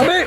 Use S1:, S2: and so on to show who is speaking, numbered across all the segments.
S1: আমি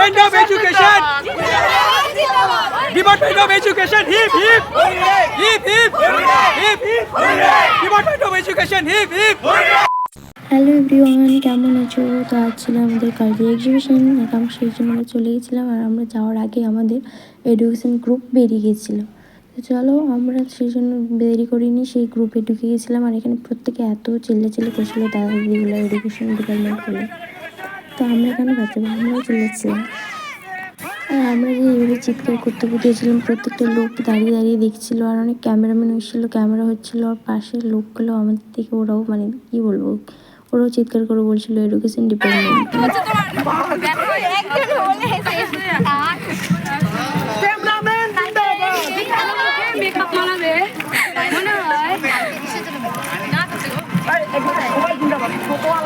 S1: department of education department of education hip hip hip hip hip hip department of education hip hip
S2: hello everyone কেমন আছো? তো আজ ছিল আমাদের কালচার এক্সিবিশন এখন সেই জন্য আমরা চলে গেছিলাম আর আমরা যাওয়ার আগে আমাদের এডুকেশন গ্রুপ বেরিয়ে গেছিল। তো চলো আমরা সেই জন্য দেরি করিনি সেই গ্রুপে ঢুকে গেছিলাম আর এখানে প্রত্যেকে এত চিল্লে চিল্লে করছিল দাদা দিদিগুলো এডুকেশন ডিপার্টমেন্ট বলে। তো আমরা কেন বাচ্চা আমরাও চলেছিলাম আর আমরা যে এইভাবে চিৎকার করতে করতেছিলাম প্রত্যেকটা লোক দাঁড়িয়ে দাঁড়িয়ে দেখছিলো, আর অনেক ক্যামেরাম্যান এসেছিল, ক্যামেরা হচ্ছিল, আর পাশের লোকগুলো আমাদের থেকে ওরাও মানে কি বলব, ওরাও চিৎকার করে বলছিলো এডুকেশন ডিপার্টমেন্ট
S3: মেকআপ মানাবে মনে হয় এই বাবরে, ভগবান।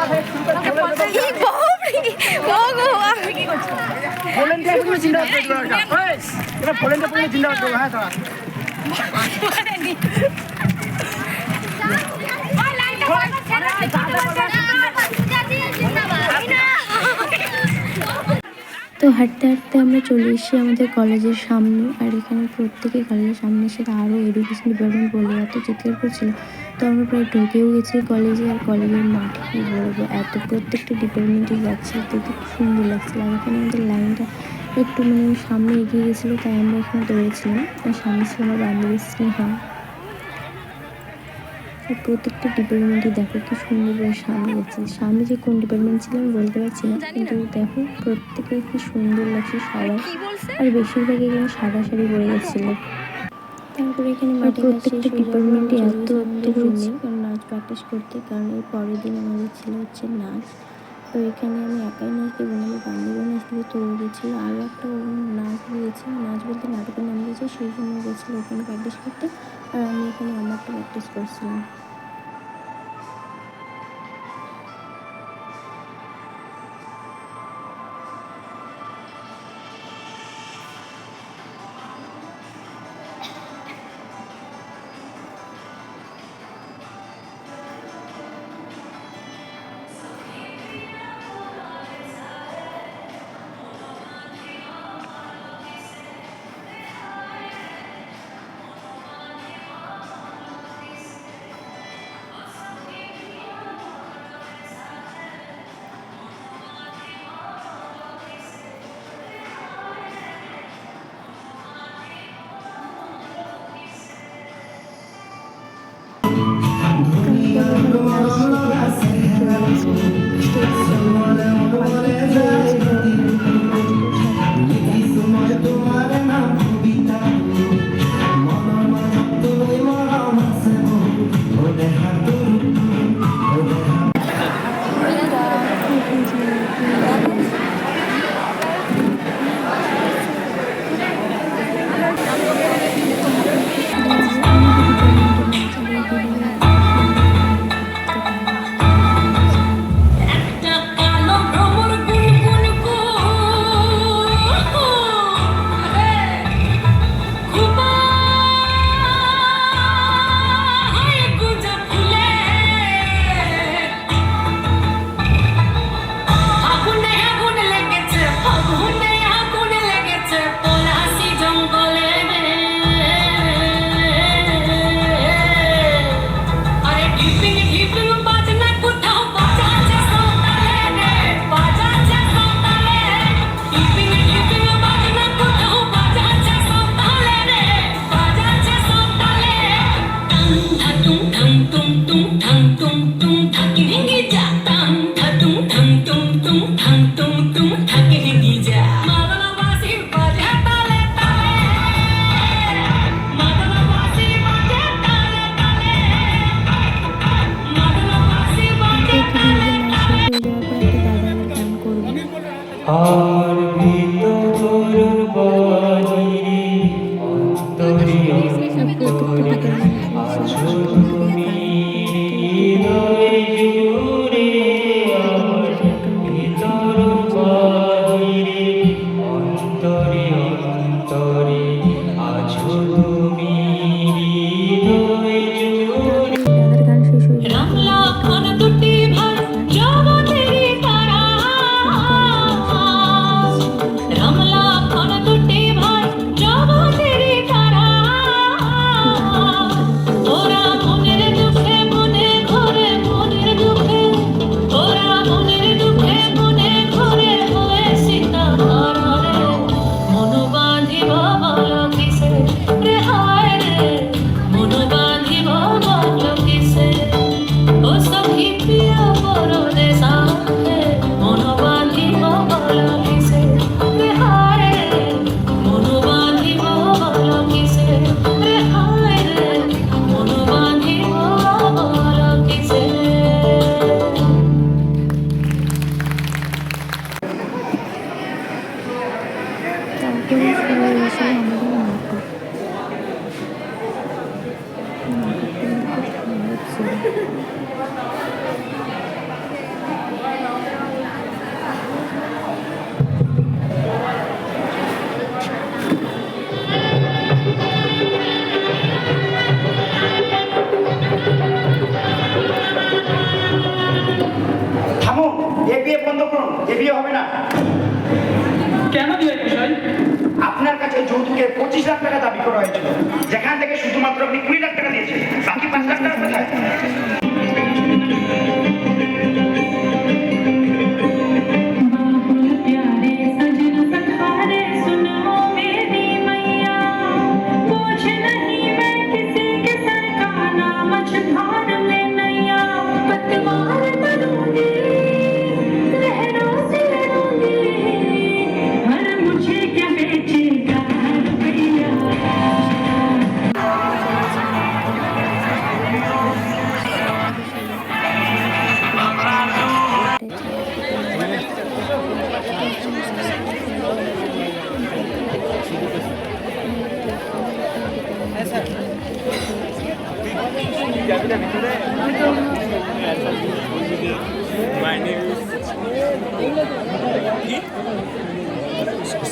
S2: তো হাঁটতে হাঁটতে আমরা চলে এসেছি আমাদের কলেজের সামনে, আর এখানে প্রত্যেকে কলেজের সামনে এসে আরও এডুকেশন ডিপার্টমেন্ট বলে এত চিৎকার করছিল। তো আমরা প্রায় ঢুকেও গেছি কলেজে, আর কলেজের মাঠে কী বলব, এত প্রত্যেকটা ডিপার্টমেন্টই যাচ্ছে তো খুব সুন্দর লাগছিল। আর এখানে আমাদের লাইনটা একটু মানে সামনে এগিয়ে গেছিল তাই আমরা এখানে দৌড়েছিলাম। আর সামনে ছিল আমার বান্ধবী স্নেহা। প্রত্যেকটা ডিপার্টমেন্টই দেখো কি সুন্দর করে সামনে যাচ্ছে সামনে যে কোন ডিপার্টমেন্ট ছিল আমি বলতে পারছি না কিন্তু দেখো প্রত্যেকে কি সুন্দর লাগছে সবাই আর বেশিরভাগ এখানে সাদা শাড়ি পরে যাচ্ছিল তারপরে এখানে প্রত্যেকটা ডিপার্টমেন্টে এত এত নাচ প্র্যাকটিস করতে কারণ এর পরের দিন আমাদের ছিল হচ্ছে নাচ। তো এখানে আমি একাই নাচতে দেবো বান্ধবীও আমার বান্ধবী নাচ দেবে তো গেছি আরও একটা নাচ দিয়েছে। নাচ বলতে নাটকের নাম দিয়েছে। সেই জন্য গেছিল ওখানে প্র্যাকটিস করতে। আর আমি এখানে আমারটা প্র্যাকটিস করছিলাম।
S4: It's Ah. দাবি করা হয়েছিল। যেখান থেকে শুধুমাত্র আপনি কুড়ি লাখ টাকা দিয়েছেন, বাকি পাঁচ লাখ টাকা কোথায়?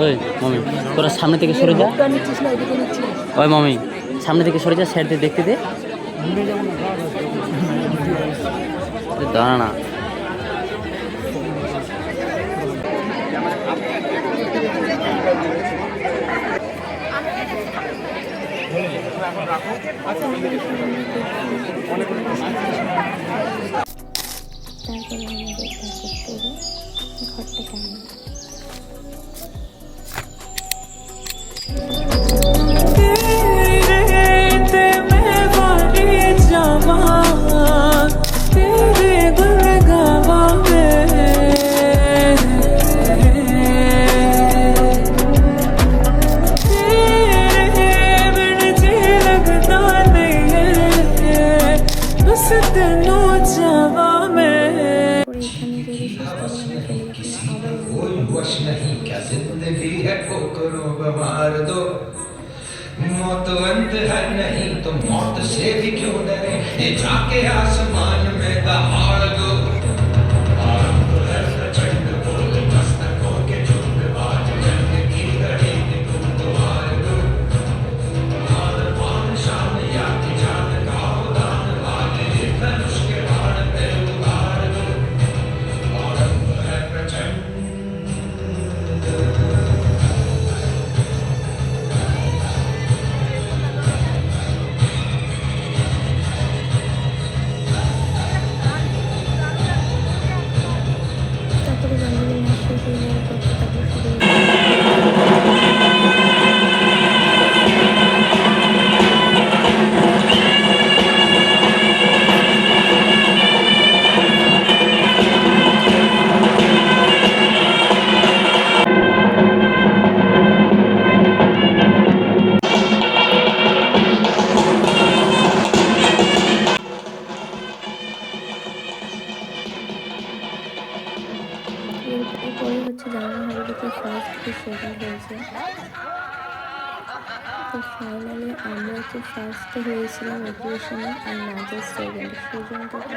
S5: ওই মমি, তোরা সামনে থেকে সরে যা। ওই মমি, সামনে থেকে সরে যা স্যারদের দেখতে দে। দাঁড়া না।
S2: তারপরে Yeah.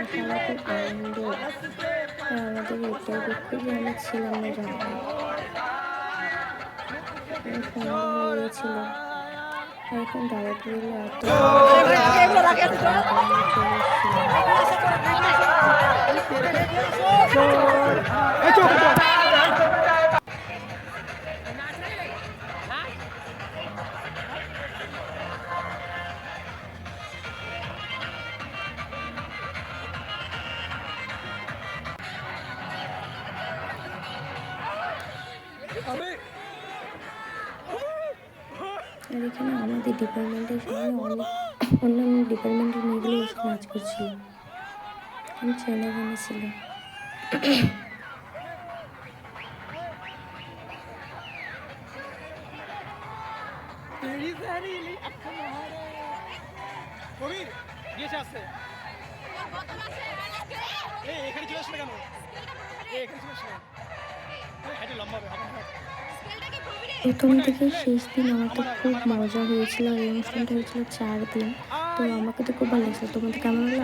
S2: সবাই খুব আনন্দ আর আমাদের এটাই দুঃখ যে আমরা ছিলাম না যখন সন্ধ্যা হয়ে গেছিল এখন দাঁড়াতে গেলে এত এখানে আমাদের ডিপার্টমেন্টের সঙ্গে অনেক অন্যান্য ডিপার্টমেন্টের মেয়েগুলো এসে নাচ করছিল। আমি চেনা জানা ছিল
S1: এখানে চলে আসলে কেন? এখানে চলে আসলে লম্বা হবে।
S2: প্রথম থেকে শেষ দিন আমার তো খুব মজা হয়েছিল, এই অনুষ্ঠানটা হয়েছিল চার দিন। তো আমাকে তো খুব ভালো লাগছিল। তোমাদের কেমন লাগল?